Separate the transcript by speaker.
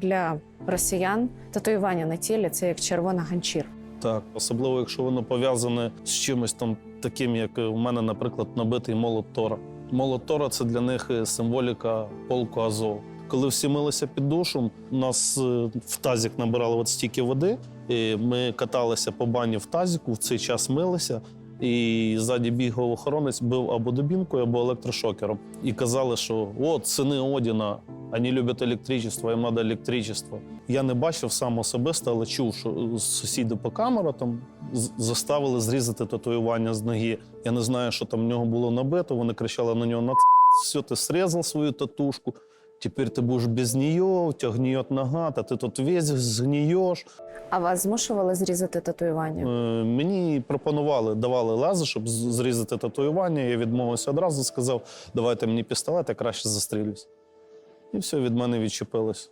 Speaker 1: Для росіян татуювання на тілі це як червона ганчір.
Speaker 2: Так, особливо, якщо воно пов'язане з чимось там таким, як у мене, наприклад, набитий молот Тора. Молот Тора це для них е, символіка полку Азов. Коли всі милися під душем, нас е, в тазик набирали от стільки води. І ми каталися по бані в тазику, в цей час милися. І ззаді бігав охоронець, бив або дубінкою, або електрошокером. І казали, що от сини Одіна, вони люблять електричество, їм треба електричество. Я не бачив сам особисто, але чув, що е, сусіди по камеру там заставили зрізати татуювання з ноги. Я не знаю, що там в нього було набито. Вони кричали на нього на все, ти срізав свою татушку. Тепер ти будеш без неї, у тебе нога, та ти тут весь згнієш.
Speaker 1: А вас змушували зрізати татуювання?
Speaker 2: Е, Мені пропонували, давали лази, щоб зрізати татуювання. Я відмовився одразу, сказав, давайте мені пістолет, я краще застрілюсь. І все, від мене відчепилось.